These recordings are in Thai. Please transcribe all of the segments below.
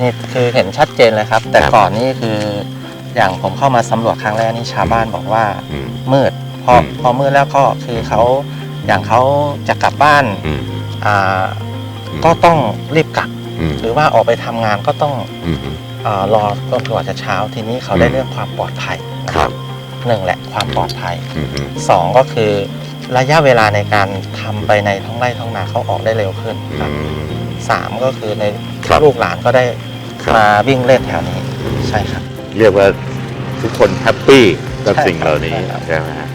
นี่คือเห็นชัดเจนเลยครับ แต่ครับ ก่อนนี่คืออย่างผมเข้ามาสำรวจครั้งแรกนี่ชาวบ้านบอกว่าอืม มืดพออม พอมืดแล้วก็คือเขาอย่างเขาจะกลับบ้านอืมอ่าก็ต้องรีบกลับ อืมหรือว่าออกไปทำงานก็ต้องอืมอารอจนกว่าจะเช้าทีนี้เขาได้อืม เรื่องความปลอดภัยนะครับหนึ่งแหละความปลอดภัย อืมอืมสองก็คือระยะเวลาในการทำไปในท้องไร่ท้องนาเขาออกได้เร็วขึ้นครับอืมสามก็คือใน ครับลูกหลานก็ได้ครับ มาวิ่งเล่นแถวนี้ ใช่ครับ เรียกว่าทุกคนแฮปปี้กับใช่สิ่งเหล่านี้ใช่ครับ ใช่ไหมฮะ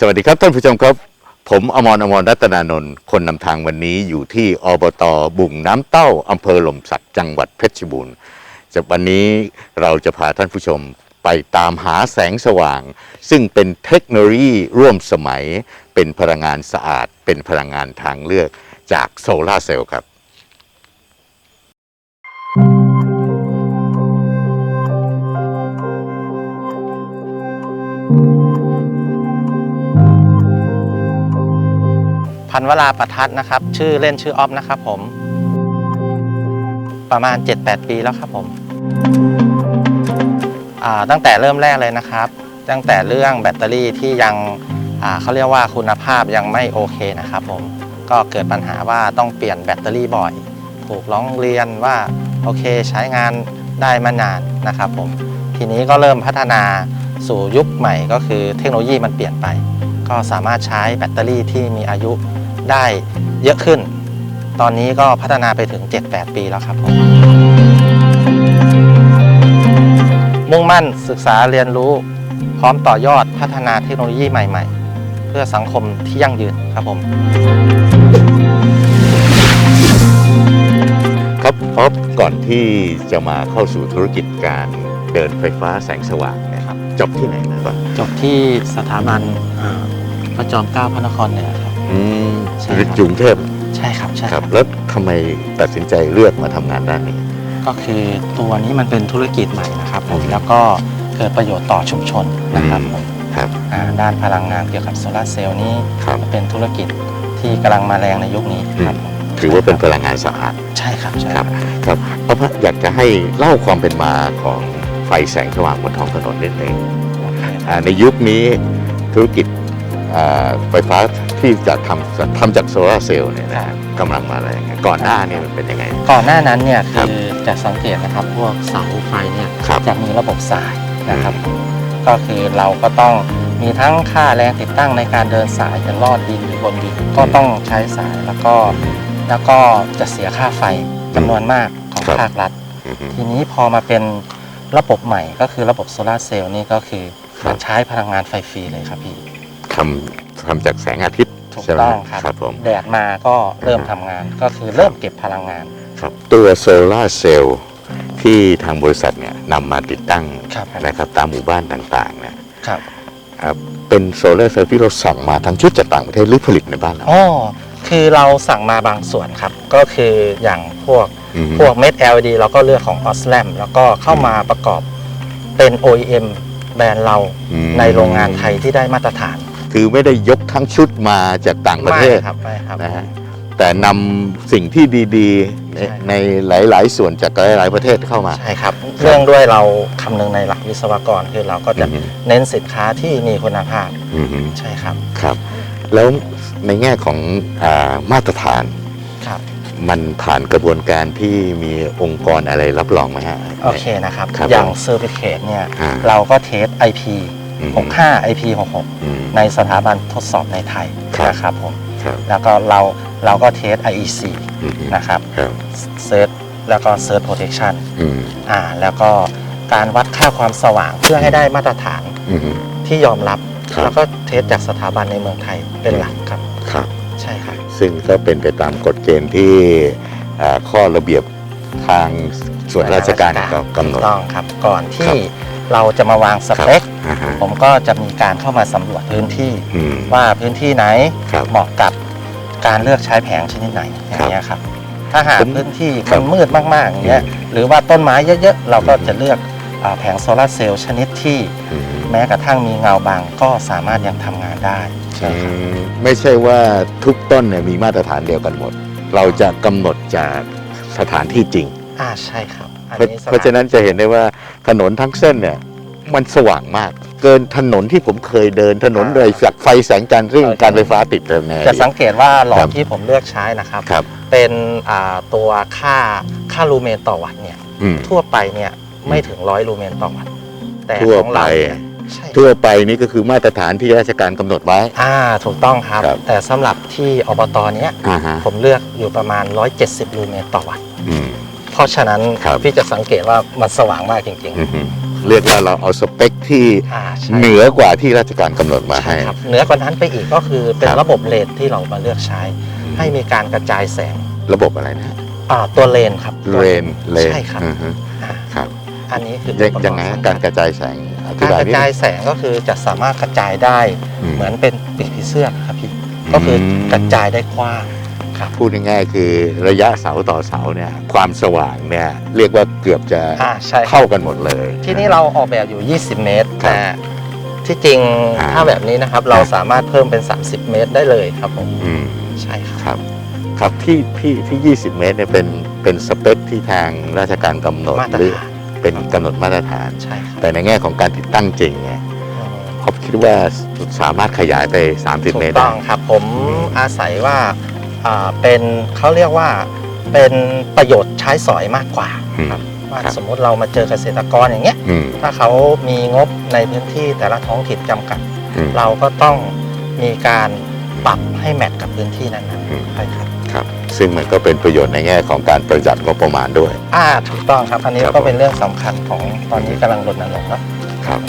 สวัสดีครับท่านผู้ชมครับ ผมอมรอมรรัตนานนท์คนนำทางวันนี้อยู่ที่อบตบุงน้ำเต้าอำเภอหล่มสักจังหวัดเพชรบูรณ์จากวันนี้เราจะพาท่านผู้ชมไปตามหาแสงสว่าง ซึ่งเป็นเทคโนโลยีร่วมสมัย เป็นพลังงานสะอาด เป็นพลังงานทางเลือกจากโซลาร์เซลล์ครับ พันวราประทัดนะครับ ชื่อเล่นชื่อออฟนะครับผม ประมาณ 7-8 ปีแล้วครับผมตั้งแต่เริ่มแรกเลยนะครับ ตั้งแต่เรื่องแบตเตอรี่ที่ยังเขาเรียกว่าคุณภาพยังไม่โอเคนะครับผมก็เกิดปัญหาว่าต้องเปลี่ยนแบตเตอรี่บ่อย ถูกร้องเรียนว่าโอเคใช้งานได้มานานนะครับผมทีนี้ก็เริ่มพัฒนาสู่ยุคใหม่ก็คือเทคโนโลยีมันเปลี่ยนไป ก็สามารถใช้แบตเตอรี่ที่มีอายุ ได้เยอะขึ้น ตอนนี้ก็พัฒนาไปถึง 7-8 ปีแล้วครับผมมุ่งมั่นศึกษาเรียนรู้ พร้อมต่อยอดพัฒนาเทคโนโลยีใหม่ ๆ เพื่อสังคมที่ยั่งยืนครับผม ครับออฟก่อนที่จะมาเข้าสู่ธุรกิจการเดินไฟฟ้าแสงสว่างเนี่ยครับ จบที่ไหนมาก่อน จบที่สถาบันอ่าพระจอมเกล้าพระนครเหนือครับ อืมใช่ครับกรุงเทพใช่ครับใช่คครัรับบ แล้วทำไมตัดสินใจเลือกมาทำงานด้านนี้ ก็คือตัวนี้มันเป็นธุรกิจใหม่นะครับผมอืมแล้วก็เกิดประโยชน์ต่อชุมชนนะครับผมครับอ่าด้านพลังงานเกี่ยวกับโซลาร์เซลล์นี้ครับ เป็นธุรกิจที่กำลังมาแรงในยุคนี้ครับผมถือว่าเป็นพลังงานสะอาดใช่ครับใช่ครับครับเพราะว่าอยากจะให้เล่าความเป็นมาของไฟแสงสว่างบนท้องถนนนิดนึงโอเคคอ่ารับในยุคนี้ธุรกิจอ่า ไฟฟ้าที่จะทำทำจากโซลาร์เซลล์เนี่ยนะกำลังมาแรงก่อนหน้านี่มันเป็นยังไง ก่อนหน้านั้นเนี่ยครัคืบอจะสังเกตนะครับพวกเสาไฟเนี่ยครับจะมีระบบสายนะครับ ก็คือเราก็ต้องมีทั้งค่าแรงติดตั้งในการเดินสายจะลอดดินหรือบนดินก็ต้องใช้สายแล้วก็แล้วก็จะเสียค่าไฟจำนวนมากของครับภาครัฐอือฮึทีนี้พอมาเป็นระบบใหม่ก็คือระบบโซลาร์เซลล์นี่ก็คือครับมันใช้พลังงานไฟฟรีเลยครับพี่ ทำทำจากแสงอาทิตย์ถูกใช่ไหมต้องครับ ครับผมแดดมาก็เริ่มทำงาน ก็คือเริ่มเก็บพลังงานครับตัวโซลาร์เซลล์ที่ทางบริษัทเนี่ยนำมาติดตั้งครับนะครับตามหมู่บ้านต่างๆเนี่ยครับครับเป็นโซลาร์เซลล์ที่เราสั่งมาทั้งชุดจากต่างประเทศหรือผลิตในบ้านเราอ๋อคือเราสั่งมาบางส่วนครับ ก็คืออย่างพวกอือฮึพวกเม็ด LED เราก็เลือกของ Oslam แล้วก็เข้ามาประกอบเป็น OEM แบรนด์เราอืม ในโรงงานไทยที่ได้มาตรฐาน คือไม่ได้ยกทั้งชุดมาจากต่างประเทศไม่ครับไม่ครับ นะฮะแต่นำสิ่งที่ดีๆในใช่ครับ ในหลาย ๆ ส่วนจากหลายๆประเทศเข้ามา ใช่ครับเรื่องด้วยเราคำนึงในหลักวิศวกรคือเราก็จะอือฮึ เน้นสินค้าที่มีคุณภาพอือฮึใช่ครับครับ แล้วในแง่ของอามาตรฐานครับ มันผ่านกระบวนการที่มีองค์กรอะไรรับรองไหมฮะ โอเคนะครับ ครับอย่างผมเซอร์ i ิเค e เนี่ย อ่า เราก็เทส IP อืม 65 IP อืม66 ในสถาบันทดสอบในไทยครับนะครับผมครับแล้วก็เราเราก็เทส IEC อืมนะครับครับเซิร์ชแล้วก็เซิร์ชโปรเทคชันอืมอ่าแล้วก็การวัดค่าความสว่างเพื่อให้ได้มาตรฐานอืมที่ยอมรับครับ แล้วก็เทสจากสถาบันในเมืองไทยเป็นหลักครับครับใช่ครับซึ่งก็เป็นไปตามกฎเกณฑ์ที่อ่าข้อระเบียบทางส่วนราชการก็กำหนถูดกต้องครับ ก่อนครัที่บเราจะมาวางสเปคอ่าฮะ ผมก็จะมีการเข้ามาสำรวจพื้นที่อืม ว่าพื้นที่ไหนครับเหมาะกับการเลือกใช้แผงชนิดไหนอย่างเงี้ยครับ ถ้าหากผมพื้นที่ครัมับนมืดมากๆอย่างเงี้ยหรือว่าต้นไม้เยอะๆ เราก็จะเลือกอ่าแผงโซลาร์เซลล์ชนิดที่อืมแม้กระทั่งมีเงาบางก็สามารถยังทำงานได้ใช่อืครับมไม่ใช่ว่าทุกต้นเนี่ยมีมาตรฐานเดียวกันหมด เราจะกำหนดจากสถานที่จริง อ่าใช่ครับอันเพราะนี้สเพราะฉะนั้นจะเห็นได้ว่าถนนทั้งเส้นเนี่ย มันสว่างมาก เกินถนนที่ผมเคยเดินถนนเลยจากไฟแสงจันทร์ซึ่งการไฟฟ้าติดแต่แน่จะสังเกตว่าหลอครัดบที่ผมเลือกใช้นะครับครับเป็นอ่าตัวค่าค่าลูเมนต่อวัตต์เนี่ยอืมทั่วไปเนี่ยไม่ถึงร้อยลูเมนต่อวัตต์แต่ทั่วของเราไปเนี่ยใช่ทั่วไปนี่ก็คือมาตรฐานที่ราชการกำหนดไว้ อ่า ถูกต้องครับครับแต่สำหรับที่อบตเนี้ยอ่าฮะผมเลือกอยู่ประมาณ 170 ลูเมนต่อวัตต์อืมเพราะฉะนั้นครับพี่จะสังเกตว่ามันสว่างมากจริงอือฮึ เรียกว่าเราเอาสเปคที่ๆอ่าใช่เหนือกว่าที่ราชการกำหนดมาใช่ให้ ครับเหนือกว่านั้นไปอีกก็คือเป็นครับ ระบบเลนที่เรามาเลือกใช้ ให้มีการกระจายแสงระบบอะไรนะอ่าตัวเลนครับเรนเลนใช่ครับ อือฮึอ่าครับอันนี้คือยังอุปกรณ์ยังไงฮะสำคัญ การกระจายแสงอธิการบายกระนิดจายแสงก็คือจะสามารถกระจายได้ อืม เหมือนเป็นปีกผีเสื้อครับพี่ ก็คืออกระจายได้กว้างครับ พูดง่ายๆคือระยะเสาต่อเสาเนี่ยความสว่างเนี่ยเรียกว่าเกือบจะอ่าใช่ครับเท่ากันหมดเลย ที่นี่เราออกแบบอยู่ 20 เมตรครับแต่ที่จริงอ่าถ้าแบบนี้นะครับ เราสามารถเพิ่มเป็น 30 เมตรได้เลยครับผมอืม ใช่ครับ ครับครับที่ที่ที่ 20 เมตรเนี่ยเป็นเป็นสเปคที่ทางราชการกำหนดมาตรหรือฐานเป็นกำหนดมาตรฐาน ใช่ครับแต่ในแง่ของการติดตั้งจริงเนี่ยอืมเขาคิดว่าสามารถขยายไป 30 ถูเมกตรต้ได้ องครับ ผมอาศัยว่าอ่า เป็นเขาเรียกว่าเป็นประโยชน์ใช้สอยมากกว่าอืมครับว่าครับสมมุติเรามาเจอเกษตรกรอย่างเงี้ยอืมถ้าเขามีงบในพื้นที่แต่ละท้องถิ่นจำกัดอืมเราก็ต้องมีการปรับให้แมทกับพื้นที่นั้นอืมๆใช่ครับครับ ซึ่งมันก็เป็นประโยชน์ในแง่ของการประหยัดงบประมาณด้วย อ่าถูกต้องครับอันนี้ครับก็เป็นเรื่องสำคัญของตอนนี้กำลังรณรงค์เนาะครับ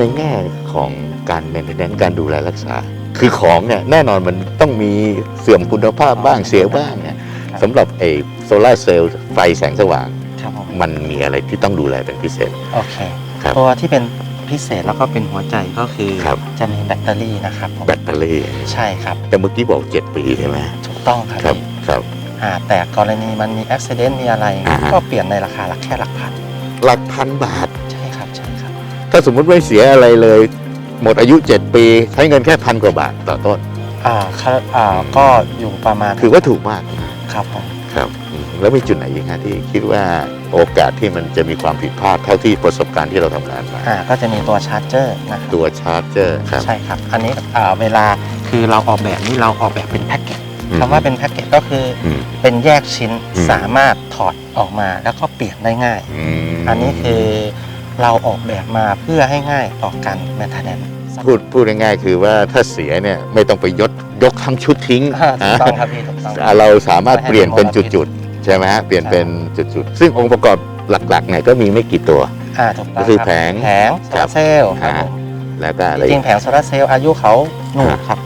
ในแง่ของการเมนเทนแนนการดูแลรักษา คือของเนี่ยแน่นอนมันต้องมีเสื่อมคุณภาพบ้างเสียบ้างเนี่ยสำหรับไอ้โซลาร์เซลล์ไฟแสงสว่าง ครับผมมันมีอะไรที่ต้องดูแลเป็นพิเศษ โอเค ครับ ตัวที่เป็นพิเศษแล้วก็เป็นหัวใจก็คือครับจะมีแบตเตอรี่นะครับผมแบตเตอรี่ ใช่ครับ แต่เมื่อกี้บอก 7 ปีใช่ไหมถูกต้องครับครับครับ อ่าแต่กรณีมันมีอุบิเหตุมีอะไร อ่าฮะ ก็เปลี่ยนในราคาหลักแค่หลักพันหลักพันบาท ถ้าสมมุติไม่เสียอะไรเลย หมดอายุ 7 ปี ใช้เงินแค่พันกว่าบาทต่อต้น อ่าครับอ่าก็อยู่ประมาณถือว่าถูกมากนะครับผมครับอืมแล้วมีจุดไหนอีกฮะที่คิดว่าโอกาสที่มันจะมีความผิดพลาดเท่าที่ประสบการณ์ที่เราทำงานมา อ่าก็จะมีตัวชาร์จเจอร์นะครับตัวชาร์จเจอร์ครับใช่ครับ อันนี้อ่าเวลาคือเราออกแบบนี้เราออกแบบเป็นแพ็กเกจอืมคำว่าเป็นแพ็กเกจก็คืออืม เป็นแยกชิ้นอืม สามารถถอดออกมาแล้วก็เปลี่ยนได้ง่ายอืมอันนี้คือ เราออกแบบมาเพื่อให้ง่ายต่อการแมนเทนแนนพูดพูดง่ายๆคือว่าถ้าเสียเนี่ยไม่ต้องไปยกยกทั้งชุดทิ้งถูกต้องครับพี่ถูกต้องอ่าเราสามารถเปลี่ยนเป็นจุดๆใช่ไหมฮะเปลี่ยนเป็นจุดๆซึ่งองค์ประกอบหลักๆเนี่ยก็มีไม่กี่ตัวอ่าถูกต้องก็คือรับแผงแผงโซครัลาบร์เซลล์ครับอ่าผม แล้วก็อะไรจริงๆแผงโซลาร์เซลล์อายุเขาหนูอ่าครับ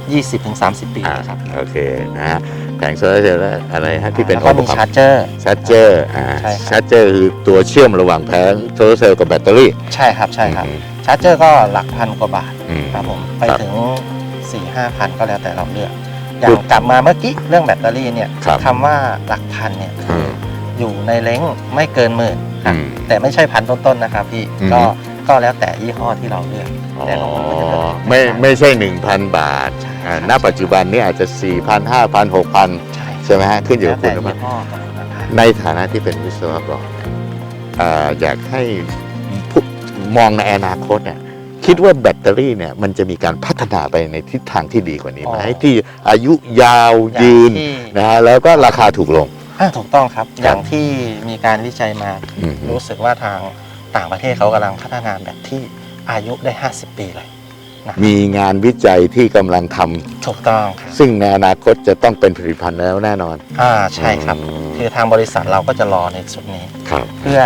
20-30 ปีอ่านะครับโอเคนะฮะแผงโซลาร์เซลล์แล้วอะไรฮะที่เป็นแล้วก็องค์ปมีระกอบชาร์จเจอร์ชาร์จเจอร์อ่าใช่ครับชาร์จเจอร์คือตัวเชื่อมระหว่างแผงโซลาร์เซลล์กับแบตเตอรี่ ใช่ครับใช่ครับอืมชาร์จเจอร์ก็หลักพันกว่าบาทอืมครับผมไปครับถึง 4 5พันก็แล้วแต่เราเลือก อย่าพูงดกลับมาเมื่อกี้เรื่องแบตเตอรี่เนี่ยครับคำว่าหลักพันเนี่ยอืมอยู่ในเล้งไม่เกินหมื่นครับอืมแต่ไม่ใช่พันต้นๆนะครับพี่อืมก็ ก็แล้วแต่ยี่ห้อที่เราเลือกอ๋อแต่ของผมก็จะเลือกไม่ไม่ใช่ 1,000 บาทใช่อ่าครับณปัจจุบันนี้อาจจะ 4,000 5,000 6,000 ใช่ใช่ไหมฮะขึ้นอยู่แล้กับวแต่คุณภาพยี่ห้อกับคุณภาพในฐานะที่เป็นวิศวกรอ่าอยากให้ผู้มองในอนาคตเนี่ยคิดว่าแบตเตอรี่เนี่ยมันจะมีการพัฒนาไปในทิศทางที่ดีกว่านี้ไหมอ๋อที่อายุยาวอย่างยืนที่นะฮะแล้วก็ราคาถูกลง อ่าถูกต้องครับครับอย่างที่มีการวิจัยมา อืม รู้สึกว่าทาง ต่างประเทศเขากำลังพัฒนาแบบที่อายุได้ 50 ปีเลยนะมีงานวิจัยที่กำลังทำถูกต้องครับซึ่งในอนาคตจะต้องเป็นผลิตภัณฑ์แล้วแน่นอนอ่าใช่ครับ อืมคือทางบริษัทเราก็จะรอในส่วนนี้ ครับเพื่อ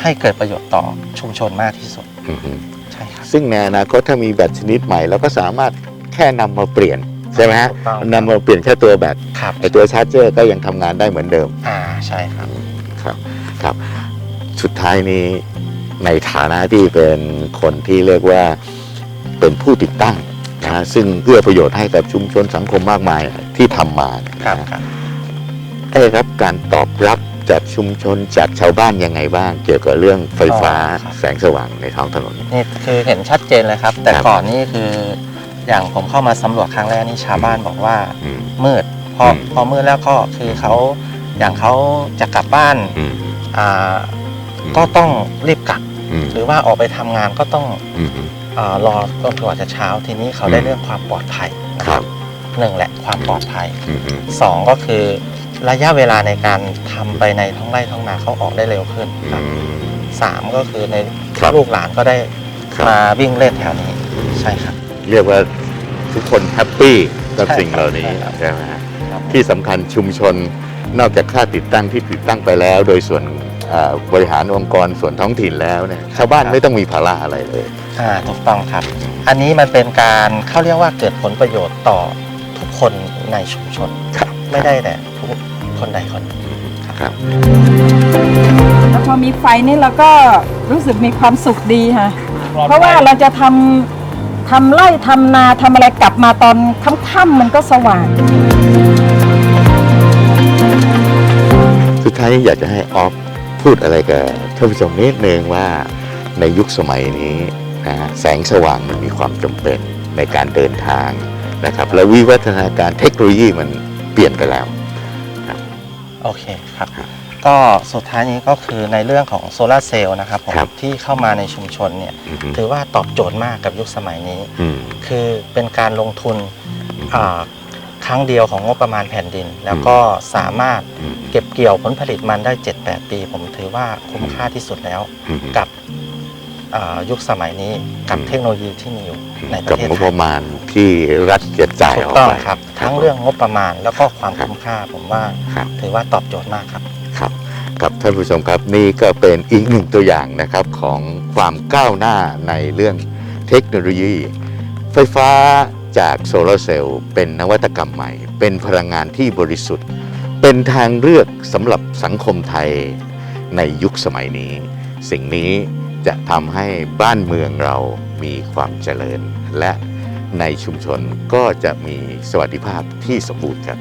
ให้เกิดประโยชน์ต่อชุมชนมากที่สุดอือฮึใช่ครับ ซึ่งในอนาคตถ้ามีแบตชนิดใหม่เราก็สามารถแค่นำมาเปลี่ยนใช่ไหมฮะถูกต้อง นำมาเปลี่ยนแค่ตัวแบตครับไอตัวชาร์จเจอร์ก็ยังทำงานได้เหมือนเดิม อ่าใช่ครับ ครับครับ สุดท้ายนี้ ในฐานะที่เป็นคนที่เรียกว่าเป็นผู้ติดตั้งนะฮะซึ่งเอื้อประโยชน์ให้กับชุมชนสังคมมากมายที่ทำมาเนี่ยครับนะครับได้รับการตอบรับจากชุมชนจากชาวบ้านยังไงบ้าง เกี่ยวกับเรื่องไฟฟ้าแสงสว่างในท้องถนน นี่คือเห็นชัดเจนเลยครับ แต่ครับ ก่อนนี่คืออย่างผมเข้ามาสำรวจครั้งแรกนี่ชาวบ้านบอกว่า อืม มืดพออืมพอมืดแล้วก็คือเขาอย่างเขาจะกลับบ้านอืม อ่าก็ต้องรีบกลับอืม หรือว่าออกไปทำงานก็ต้องอืมอารอจนกว่าจะเช้าทีนี้เขาได้อืมเรื่องความปลอดภัยนะครับหนึ่งแหละความปลอดภัยอืมอืมสองก็คือระยะเวลาในการทำไปในท้องไร่ท้องนาเขาออกได้เร็วขึ้นครับสามก็คือในครับลูกหลานก็ได้ครับมาวิ่งเล่นแถวนี้ใช่ครับ เรียกว่าทุกคนแฮปปี้กับใช่สิ่งเหล่านี้ใช่ครับใช่ไหมฮะครับที่สำคัญชุมชนนอกจากค่าติดตั้งที่ติดตั้งไปแล้ว โดยส่วนอ่า บริหารองค์กรส่วนท้องถิ่นแล้วเนี่ยชาวบ้านไม่ต้องมีภาระอะไรเลยอ่าถูกต้องครับ อันนี้มันเป็นการเขาเรียกว่าเกิดผลประโยชน์ต่อทุกคนในชุมชนครับไม่ได้แต่ผู้คนใดคนหนึ่งครับแล้วพอมีไฟนี่เราก็รู้สึกมีความสุขดีค่ะเพราะว่าเราจะทำทำไร่ทำนาทำอะไรกลับมาตอนค่ำๆมันก็สว่างสุดท้ายนี้อยากจะให้ออฟ พูดอะไรกับท่านผู้ชมนิดนึงว่าในยุคสมัยนี้นะฮะแสงสว่างมันมีความจำเป็นในการเดินทางนะครับ และวิวัฒนาการเทคโนโลยีมันเปลี่ยนไปแล้วโอเคครับครับ ก็สุดท้ายนี้ก็คือในเรื่องของโซลาร์เซลล์นะครับผมครับที่เข้ามาในชุมชนเนี่ยอือฮึถือว่าตอบโจทย์มากกับยุคสมัยนี้อืมคือเป็นการลงทุนอืมอ่า ครั้งเดียวของงบประมาณแผ่นดิน แล้วก็สามารถอืมเก็บเกี่ยวผลผลิตมันได้ 7-8 ปี ผมถือว่าคุ้มค่าที่สุดแล้วอืมกับอ่ายุคสมัยนี้กับอืมเทคโนโลยีที่มีอยู่ในปกับระเทศงบไทปยระมาณที่รัฐจะจ่ายถูอกอกต้องไปครับ ทั้งผมเรื่องงบประมาณแล้วก็ความครับคุ้มค่าผมว่าครับถือว่าตอบโจทย์มากครับครับครับท่านผู้ชมครับนี่ก็เป็นอีกหนึ่งตัวอย่างนะครับของความก้าวหน้าในเรื่องเทคโนโลยี ไฟฟ้า จากโซลาร์เซลล์เป็นนวัตกรรมใหม่ เป็นพลังงานที่บริสุทธิ์ เป็นทางเลือกสำหรับสังคมไทยในยุคสมัยนี้ สิ่งนี้จะทำให้บ้านเมืองเรามีความเจริญ และในชุมชนก็จะมีสวัสดิภาพที่สมบูรณ์ครับ